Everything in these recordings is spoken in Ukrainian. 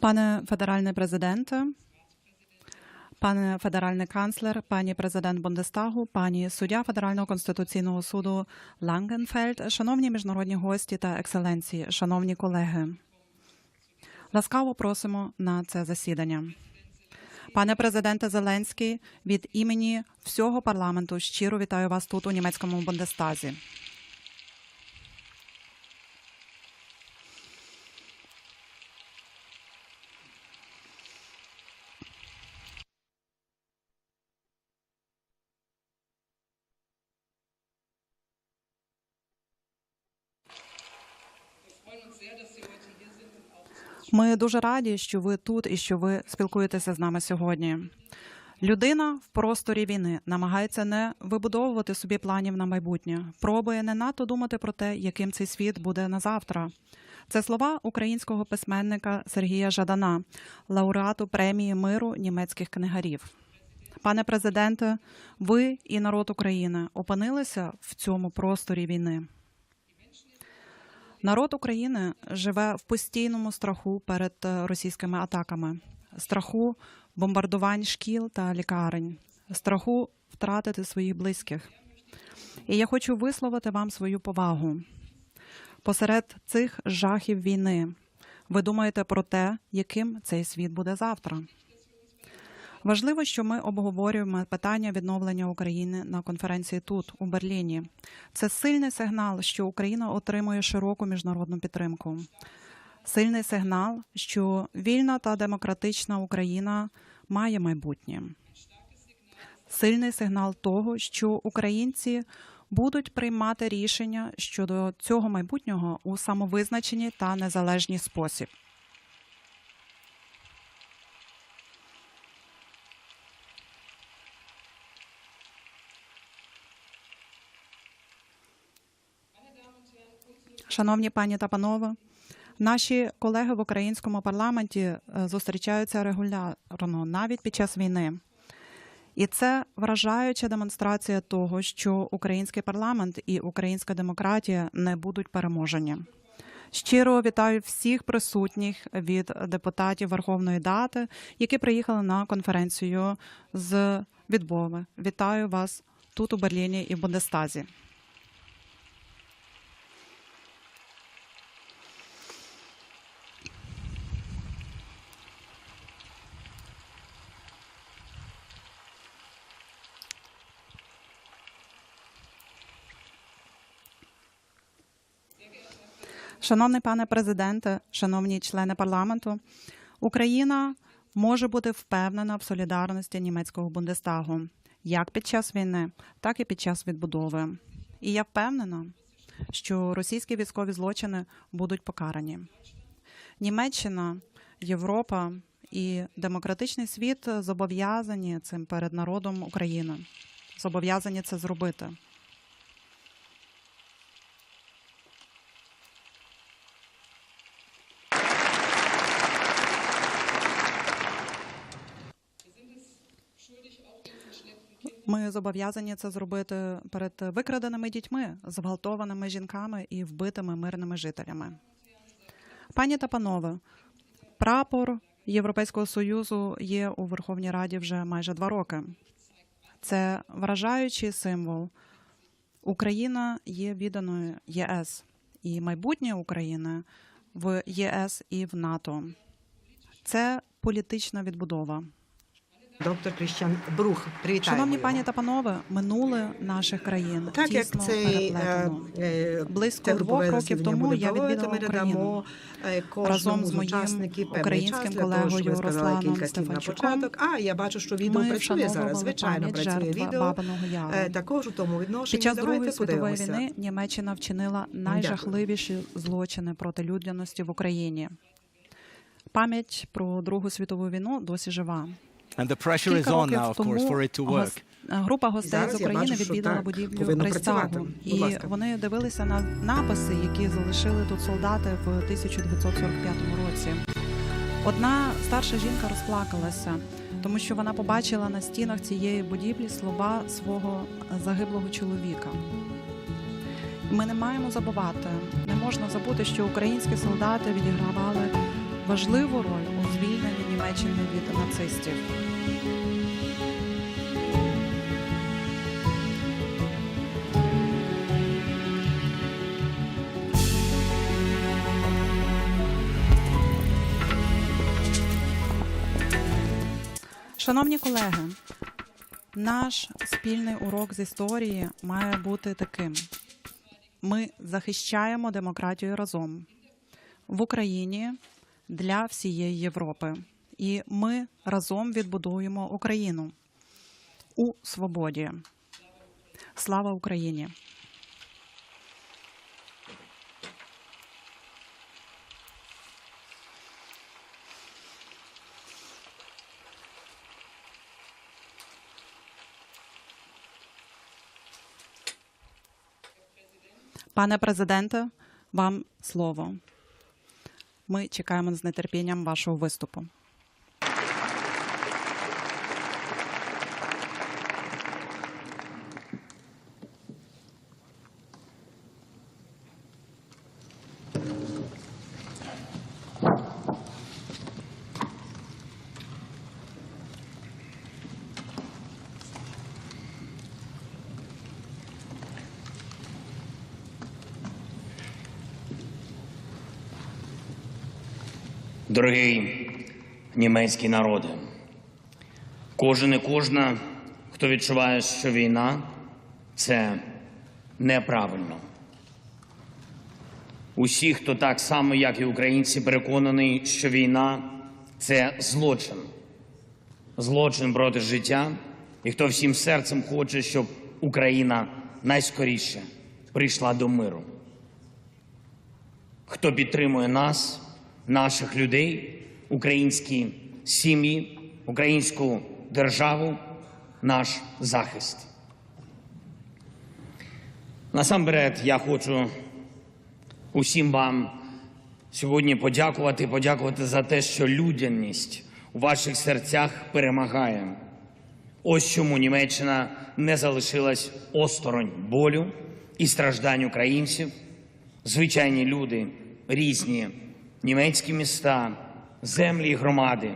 Пане федеральний президенте, пане федеральний канцлер, пані президент Бундестагу, пані суддя Федерального конституційного суду Лангенфельд, шановні міжнародні гості та екселенції, шановні колеги. Ласкаво просимо на це засідання. Пане президенте Зеленський, від імені всього парламенту щиро вітаю вас тут у німецькому Бундестазі. Ми дуже раді, що ви тут і що ви спілкуєтеся з нами сьогодні. Людина в просторі війни намагається не вибудовувати собі планів на майбутнє, пробує не надто думати про те, яким цей світ буде на завтра. Це слова українського письменника Сергія Жадана, лауреату премії миру німецьких книгарів. Пане президенте, ви і народ України опинилися в цьому просторі війни. Народ України живе в постійному страху перед е, російськими атаками, страху бомбардувань шкіл та лікарень, страху втратити своїх близьких. І я хочу висловити вам свою повагу. Посеред цих жахів війни ви думаєте про те, яким цей світ буде завтра. Важливо, що ми обговорюємо питання відновлення України на конференції тут, у Берліні. Це сильний сигнал, що Україна отримує широку міжнародну підтримку. Сильний сигнал, що вільна та демократична Україна має майбутнє. Сильний сигнал того, що українці будуть приймати рішення щодо цього майбутнього у самовизначеній та незалежній спосіб. Шановні пані та панове, наші колеги в українському парламенті е, зустрічаються регулярно, навіть під час війни. І це вражаюча демонстрація того, що український парламент і українська демократія не будуть переможені. Щиро вітаю всіх присутніх від депутатів Верховної Дати, які приїхали на конференцію з відбови. Вітаю вас тут у Берліні і в Бундестазі. Шановний пане президенте, шановні члени парламенту, Україна може бути впевнена в солідарності німецького Бундестагу як під час війни, так і під час відбудови. І я впевнена, що російські військові злочини будуть покарані. Німеччина, Європа і демократичний світ зобов'язані цим перед народом України. Зобов'язані це зробити. Зобов'язані це зробити перед викраденими дітьми, зґвалтованими жінками і вбитими мирними жителями. Пані та панове, прапор Європейського союзу є у Верховній Раді вже майже два роки. Це вражаючий символ. Україна є відданою ЄС і майбутнє України в ЄС і в НАТО. Це політична відбудова. Доктор Кріщан Брух, привітаємо Шановні пані та панове, минуле наших країн так як цей переплетено. е, Близько двох років тому я відвідала Україну е, разом з моїм українським колегою Русланом Стефанчуком. А я бачу, що відео Ми працює зараз. Звичайно, працює відео. Бабиного Яру. Е, Також у тому відношенні Під час Другої світової війни Німеччина вчинила найжахливіші злочини проти людяності в Україні. Пам'ять про Другу світову війну досі жива. And the pressure is Кілька on років now, of тому course, for it to work. група гостей Зараз з України бачу, відвідала будівлю Рейхстагу. І вони дивилися на написи, які залишили тут солдати в 1945 році. Одна старша жінка розплакалася, тому що вона побачила на стінах цієї будівлі слова свого загиблого чоловіка. Ми не маємо забувати, не можна забути, що українські солдати відігравали важливу роль у звільненні Німеччини від нацистів. Шановні колеги, наш спільний урок з історії має бути таким: ми захищаємо демократію разом в Україні для всієї Європи, і ми разом відбудуємо Україну у свободі. Слава Україні! Пане президенте, вам слово. Ми чекаємо з нетерпінням вашого виступу. Дорогий німецький народе, кожен і кожна, хто відчуває, що війна це неправильно. Усі, хто так само, як і українці, переконаний, що війна це злочин, злочин проти життя, і хто всім серцем хоче, щоб Україна найскоріше прийшла до миру хто підтримує нас, наших людей, українські сім'ї, українську державу, наш захист. Насамперед, я хочу усім вам сьогодні подякувати, подякувати за те, що людяність у ваших серцях перемагає. Ось чому Німеччина не залишилась осторонь болю і страждань українців. Звичайні люди, різні німецькі міста, землі і громади.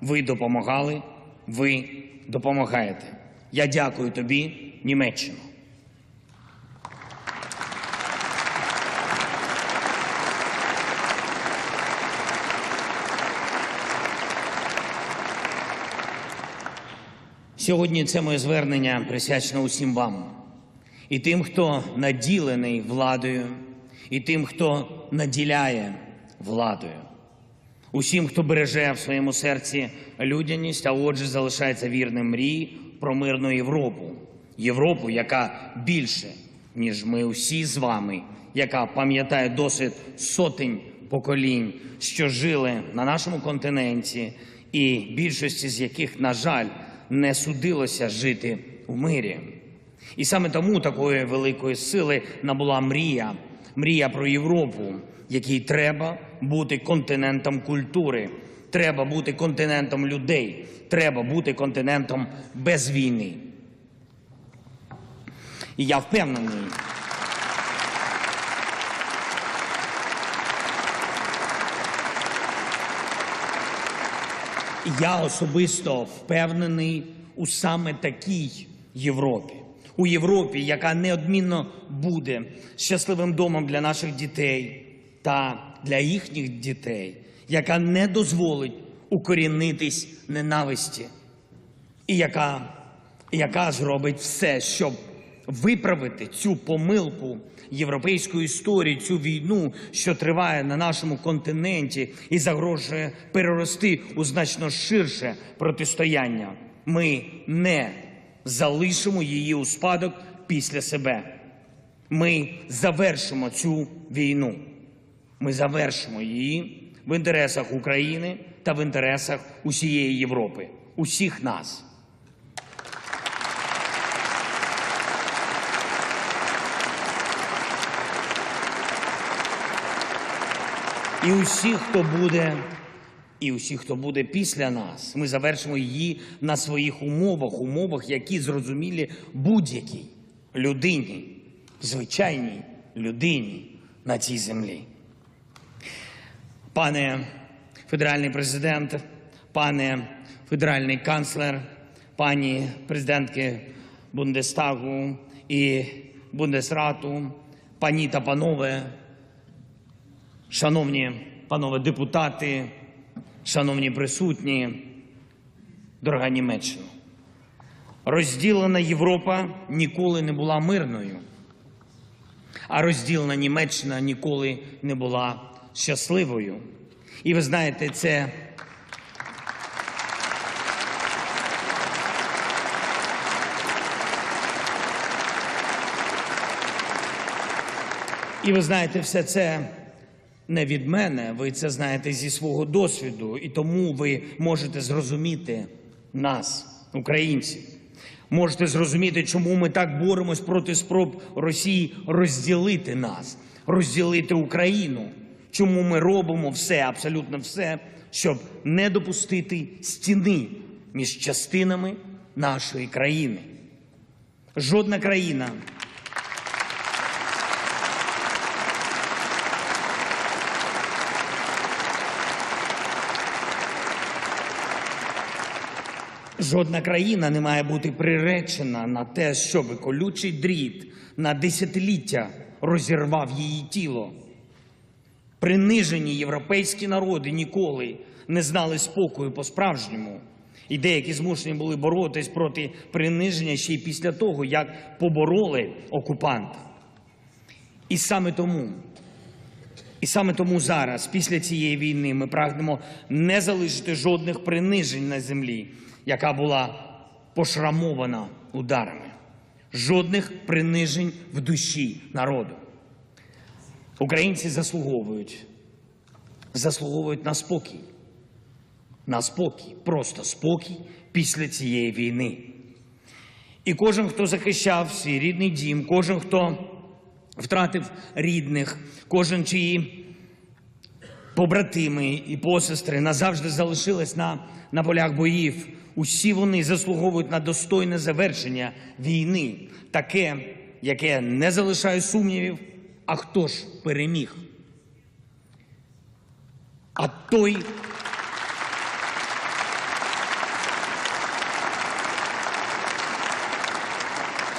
Ви допомагали, ви допомагаєте. Я дякую тобі, Німеччино. Сьогодні це моє звернення присвячено усім вам і тим, хто наділений владою, і тим, хто наділяє владою, усім, хто береже в своєму серці людяність, а отже, залишається вірним мрії про мирну Європу, Європу, яка більше, ніж ми усі з вами, яка пам'ятає досвід сотень поколінь, що жили на нашому континенті, і більшості з яких, на жаль, не судилося жити в мирі. І саме тому такої великої сили набула мрія, мрія про Європу, якій треба бути континентом культури, треба бути континентом людей, треба бути континентом без війни. І я впевнений. Я особисто впевнений у саме такій Європі. У Європі, яка неодмінно буде щасливим домом для наших дітей та для їхніх дітей, яка не дозволить укорінитись ненависті, і яка, яка зробить все, щоб виправити цю помилку європейської історії, цю війну, що триває на нашому континенті і загрожує перерости у значно ширше протистояння. Ми не залишимо її у спадок після себе. Ми завершимо цю війну. Ми завершимо її в інтересах України та в інтересах усієї Європи, усіх нас. І усі, хто буде, і усі, хто буде після нас, ми завершимо її на своїх умовах, умовах, які зрозумілі будь-якій людині, звичайній людині на цій землі. Пане федеральний президент, пане федеральний канцлер, пані президентки Бундестагу і Бундесрату, пані та панове, шановні панове депутати, шановні присутні, дорога Німеччина. Розділена Європа ніколи не була мирною, а розділена Німеччина ніколи не була щасливою. І ви знаєте, це І ви знаєте, все це не від мене. Ви це знаєте зі свого досвіду, і тому ви можете зрозуміти нас, українців. Можете зрозуміти, чому ми так боремось проти спроб Росії розділити нас, розділити Україну. Чому ми робимо все, абсолютно все, щоб не допустити стіни між частинами нашої країни. Жодна країна. Жодна країна не має бути приречена на те, щоб колючий дріт на десятиліття розірвав її тіло. Принижені європейські народи ніколи не знали спокою по-справжньому. І деякі змушені були боротись проти приниження ще й після того, як побороли окупанта. І саме тому, і саме тому зараз, після цієї війни, ми прагнемо не залишити жодних принижень на землі, яка була пошрамована ударами, жодних принижень в душі народу. Українці заслуговують, заслуговують на спокій, на спокій, просто спокій після цієї війни. І кожен, хто захищав свій рідний дім, кожен, хто втратив рідних, кожен, чиї побратими і посестри назавжди залишились на, на полях боїв. Усі вони заслуговують на достойне завершення війни, таке, яке не залишає сумнівів. А хто ж переміг? А той,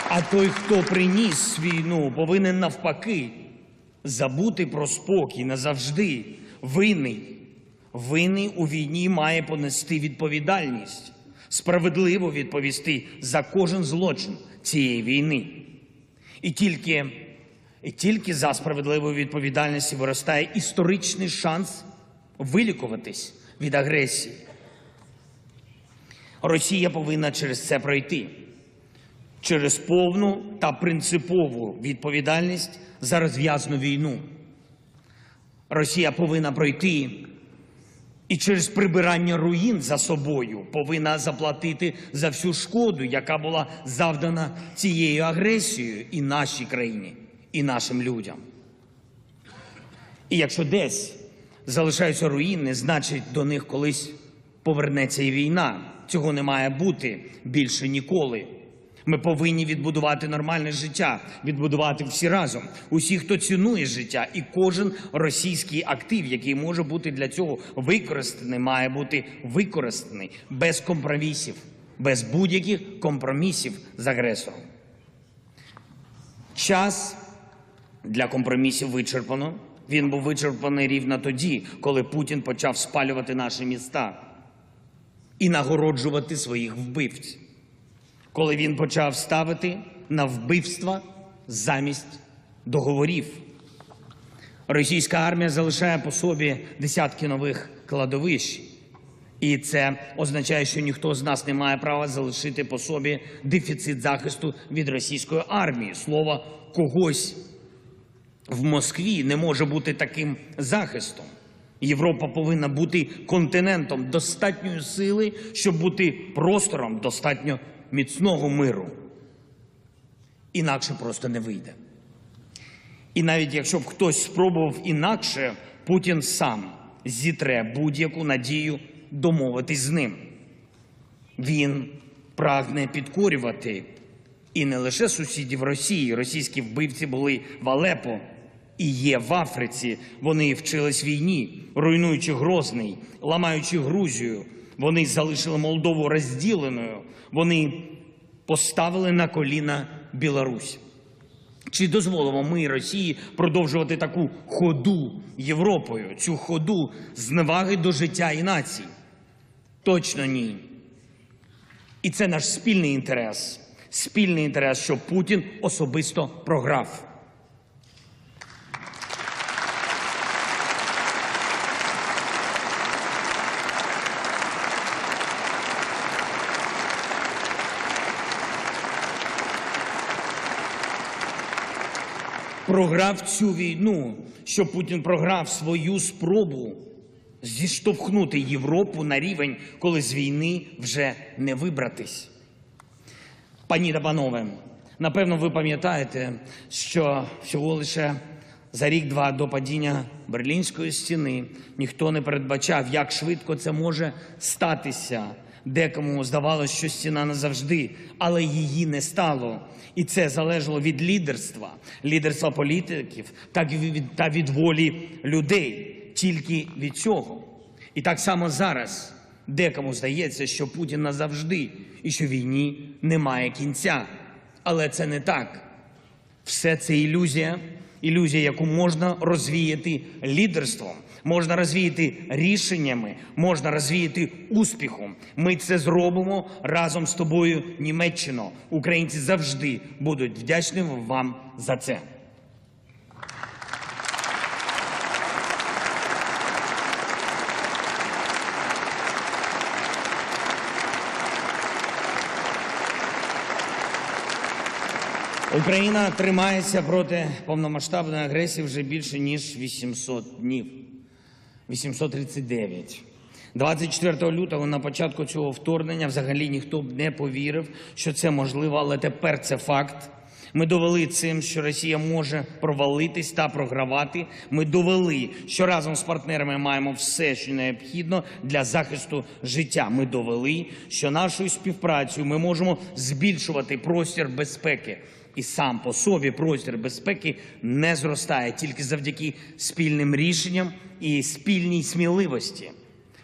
а той, хто приніс війну, повинен навпаки забути про спокій назавжди. Винний, винний у війні має понести відповідальність, справедливо відповісти за кожен злочин цієї війни. І тільки, і тільки за справедливою відповідальністю виростає історичний шанс вилікуватись від агресії. Росія повинна через це пройти через повну та принципову відповідальність за розв'язану війну. Росія повинна пройти і через прибирання руїн за собою повинна заплатити за всю шкоду, яка була завдана цією агресією і нашій країні, і нашим людям. І якщо десь залишаються руїни, значить до них колись повернеться і війна. Цього не має бути більше ніколи. Ми повинні відбудувати нормальне життя, відбудувати всі разом. Усі, хто цінує життя, і кожен російський актив, який може бути для цього використаний, має бути використаний без компромісів, без будь-яких компромісів з агресором. Час для компромісів вичерпано. Він був вичерпаний рівно тоді, коли Путін почав спалювати наші міста і нагороджувати своїх вбивців коли він почав ставити на вбивства замість договорів. Російська армія залишає по собі десятки нових кладовищ. І це означає, що ніхто з нас не має права залишити по собі дефіцит захисту від російської армії. Слово когось в Москві не може бути таким захистом. Європа повинна бути континентом достатньої сили, щоб бути простором достатньо міцного миру. Інакше просто не вийде. І навіть якщо б хтось спробував інакше, Путін сам зітре будь-яку надію домовитись з ним. Він прагне підкорювати і не лише сусідів Росії. Російські вбивці були в Алепо і є в Африці. Вони вчились війні, руйнуючи Грозний, ламаючи Грузію, Вони залишили Молдову розділеною. Вони поставили на коліна Білорусь. Чи дозволимо ми Росії продовжувати таку ходу Європою, цю ходу зневаги до життя і націй? Точно ні. І це наш спільний інтерес. Спільний інтерес, щоб Путін особисто програв. Програв цю війну, щоб Путін програв свою спробу зіштовхнути Європу на рівень, коли з війни вже не вибратись. Пані та панове, напевно, ви пам'ятаєте, що всього лише за рік-два до падіння Берлінської стіни ніхто не передбачав, як швидко це може статися. Декому здавалося, що стіна назавжди, але її не стало. І це залежало від лідерства, лідерства політиків, та від волі людей. Тільки від цього. І так само зараз декому здається, що Путін назавжди і що війні немає кінця. Але це не так. Все це ілюзія, ілюзія, яку можна розвіяти лідерством, можна розвіяти рішеннями, можна розвіяти успіхом. Ми це зробимо разом з тобою, Німеччино. Українці завжди будуть вдячні вам за це. Україна тримається проти повномасштабної агресії вже більше ніж 800 днів. 839. 24 лютого на початку цього вторгнення взагалі ніхто б не повірив, що це можливо, але тепер це факт. Ми довели цим, що Росія може провалитись та програвати. Ми довели, що разом з партнерами маємо все, що необхідно для захисту життя. Ми довели, що нашою співпрацею ми можемо збільшувати простір безпеки. І сам по собі простір безпеки не зростає тільки завдяки спільним рішенням і спільній сміливості.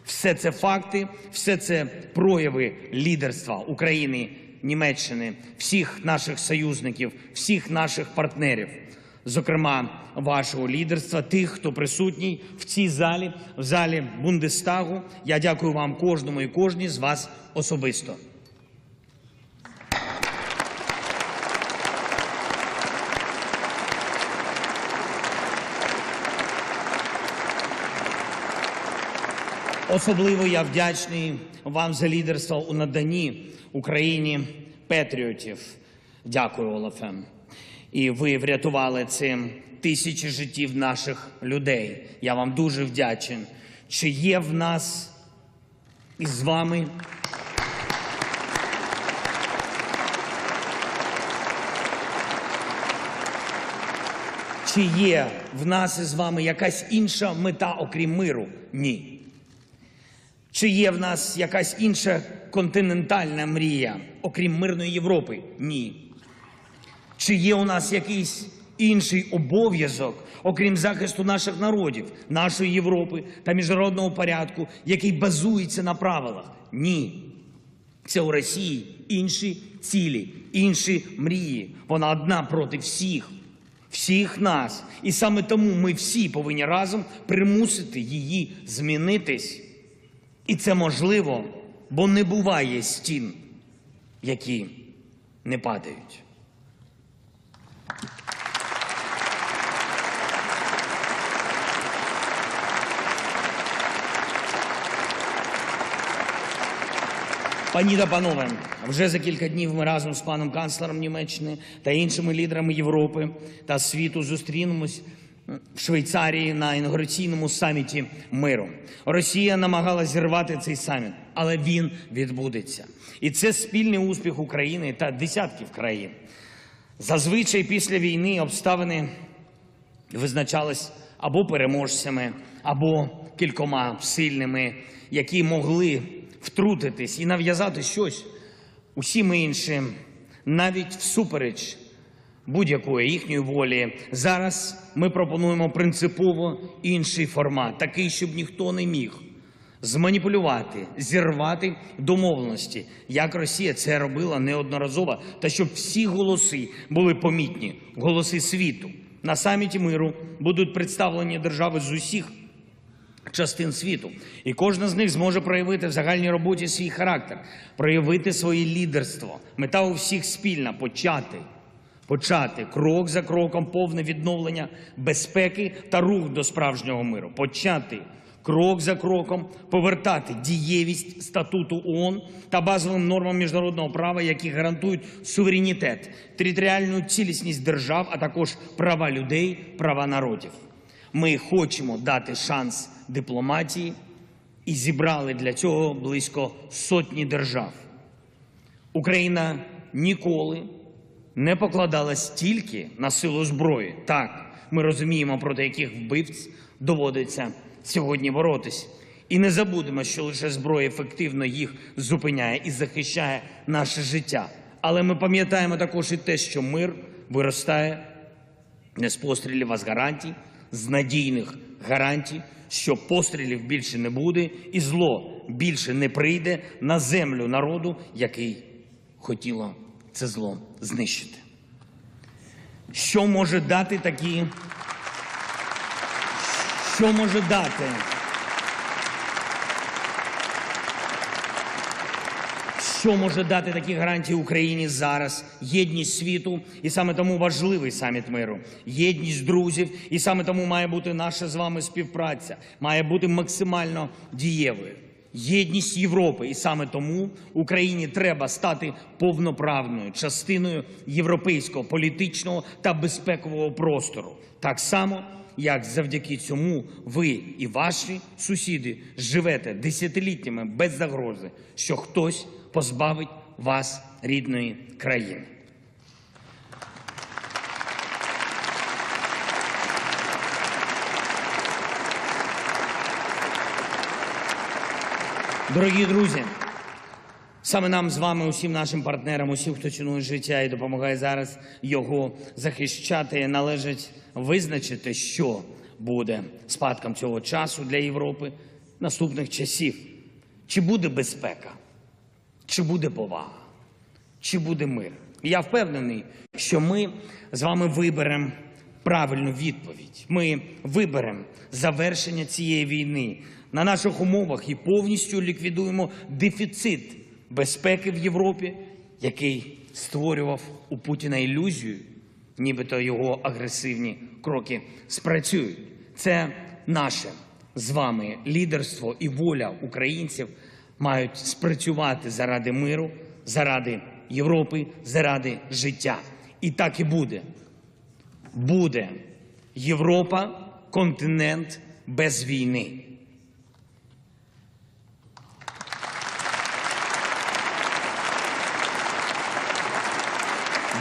Все це факти, все це прояви лідерства України, Німеччини, всіх наших союзників, всіх наших партнерів, зокрема вашого лідерства, тих, хто присутній в цій залі, в залі Бундестагу. Я дякую вам кожному і кожній з вас особисто. Особливо я вдячний вам за лідерство у наданні Україні патріотів. Дякую, Олафе. І ви врятували цим тисячі життів наших людей. Я вам дуже вдячен. Чи є в нас із вами Чи є в нас із вами якась інша мета, окрім миру? Ні. Чи є в нас якась інша континентальна мрія, окрім мирної Європи? Ні. Чи є у нас якийсь інший обов'язок, окрім захисту наших народів, нашої Європи та міжнародного порядку, який базується на правилах? Ні. Це у Росії інші цілі, інші мрії. Вона одна проти всіх, всіх нас. І саме тому ми всі повинні разом примусити її змінитись. І це можливо, бо не буває стін, які не падають. Пані та панове, вже за кілька днів ми разом з паном канцлером Німеччини та іншими лідерами Європи та світу зустрінемось в Швейцарії на інаугураційному саміті миру. Росія намагалась зірвати цей саміт, але він відбудеться. І це спільний успіх України та десятків країн. Зазвичай після війни обставини визначались або переможцями, або кількома сильними, які могли втрутитись і нав'язати щось усім іншим, навіть всупереч будь-якої їхньої волі. Зараз ми пропонуємо принципово інший формат, такий, щоб ніхто не міг зманіпулювати, зірвати домовленості, як Росія це робила неодноразово, та щоб всі голоси були помітні, голоси світу. На саміті миру будуть представлені держави з усіх частин світу, і кожна з них зможе проявити в загальній роботі свій характер, проявити своє лідерство. Мета у всіх спільна почати. Почати крок за кроком повне відновлення безпеки та рух до справжнього миру. Почати крок за кроком повертати дієвість статуту ООН та базовим нормам міжнародного права, які гарантують суверенітет, територіальну цілісність держав, а також права людей, права народів. Ми хочемо дати шанс дипломатії і зібрали для цього близько сотні держав. Україна ніколи не покладалась тільки на силу зброї. Так, ми розуміємо, проти яких вбивць доводиться сьогодні боротись. І не забудемо, що лише зброя ефективно їх зупиняє і захищає наше життя. Але ми пам'ятаємо також і те, що мир виростає не з пострілів, а з гарантій, з надійних гарантій, що пострілів більше не буде, і зло більше не прийде на землю народу, який хотіло це зло знищити. Що може дати такі? Що може дати? Що може дати такі гарантії Україні зараз? Єдність світу, і саме тому важливий саміт миру. Єдність друзів, і саме тому має бути наша з вами співпраця, має бути максимально дієвою. Єдність Європи, і саме тому Україні треба стати повноправною частиною європейського політичного та безпекового простору. Так само, як завдяки цьому ви і ваші сусіди живете десятиліттями без загрози, що хтось позбавить вас рідної країни. Дорогі друзі, саме нам з вами, усім нашим партнерам, усім, хто цінує життя і допомагає зараз його захищати, належить визначити, що буде спадком цього часу для Європи наступних часів. Чи буде безпека, чи буде повага, чи буде мир. Я впевнений, що ми з вами виберемо правильну відповідь. Ми виберемо завершення цієї війни на наших умовах і повністю ліквідуємо дефіцит безпеки в Європі, який створював у Путіна ілюзію, нібито його агресивні кроки спрацюють. Це наше з вами лідерство і воля українців мають спрацювати заради миру, заради Європи, заради життя. І так і буде. Буде Європа континент без війни.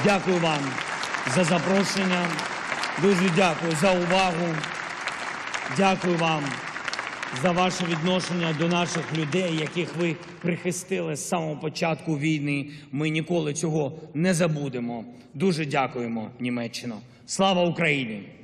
Дякую вам за запрошення. Дуже дякую за увагу. Дякую вам за ваше відношення до наших людей, яких ви прихистили з самого початку війни. Ми ніколи цього не забудемо. Дуже дякуємо, Німеччино. Слава Україні!